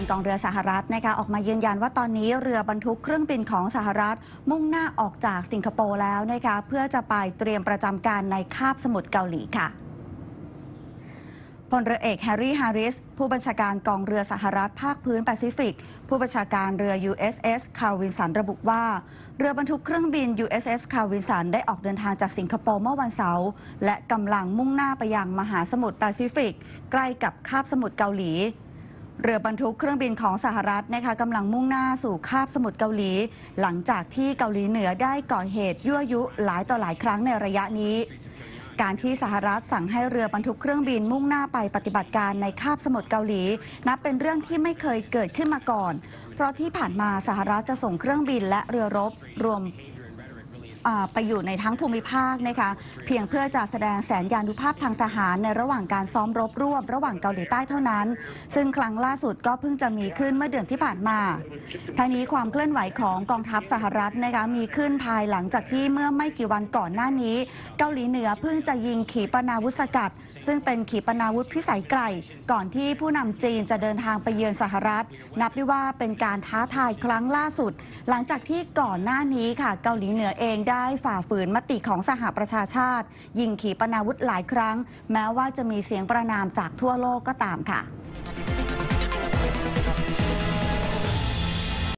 การกองเรือสหรัฐนะคะออกมายืนยันว่าตอนนี้เรือบรรทุกเครื่องบินของสหรัฐ มุ่งหน้าออกจากสิงคโปร์แล้วนะคะเพื่อจะไปเตรียมประจำการในคาบสมุทรเกาหลีค่ะพลเรือเอกแฮร์รี่ ฮาริส ผู้บัญชาการกองเรือสหรัฐภาคพื้นแปซิฟิก ผู้บัญชาการเรือ USS คาร์วินสันระบุว่า เรือบรรทุกเครื่องบิน USS คาร์วินสันได้ออกเดินทางจากสิงคโปร์เมื่อวันเสาร์และกำลังมุ่งหน้าไปยังมหาสมุทรแปซิฟิก ใกล้กับคาบสมุทรเกาหลี เรือบรรทุกเครื่องบินของสหรัฐนะคะกำลังมุ่งหน้าสู่คาบสมุทรเกาหลี หลังจากที่เกาหลีเหนือได้ก่อเหตุยั่วยุหลายต่อหลายครั้งในระยะนี้ การที่สหรัฐสั่งให้เรือบรรทุกเครื่องบินมุ่งหน้าไปปฏิบัติการในคาบสมุทรเกาหลี นับเป็นเรื่องที่ไม่เคยเกิดขึ้นมาก่อน เพราะที่ผ่านมาสหรัฐจะส่งเครื่องบินและเรือรบรวม ไปอยู่ในทั้งภูมิภาคนะคะเพียงเพื่อจะแสดงแสนยานุภาพทางทหารในระหว่างการซ้อมรบร่วมระหว่างเกาหลีใต้เท่านั้น ซึ่งครั้งล่าสุดก็เพิ่งจะมีขึ้นเมื่อเดือนที่ผ่านมาทางนี้ความเคลื่อนไหวของกองทัพสหรัฐนะคะมีขึ้นภายหลังจากที่เมื่อไม่กี่วันก่อนหน้านี้ เกาหลีเหนือเพิ่งจะยิงขีปนาวุธสกัด ซึ่งเป็นขีปนาวุธพิสัยไกล ก่อนที่ผู้นำจีนจะเดินทางไปเยือนสหรัฐ นับได้ว่าเป็นการท้าทายครั้งล่าสุด หลังจากที่ก่อนหน้านี้ค่ะ เกาหลีเหนือเองได้ฝ่าฝืนมติของสหประชาชาติ ยิงขีปนาวุธหลายครั้ง แม้ว่าจะมีเสียงประนามจากทั่วโลกก็ตามค่ะ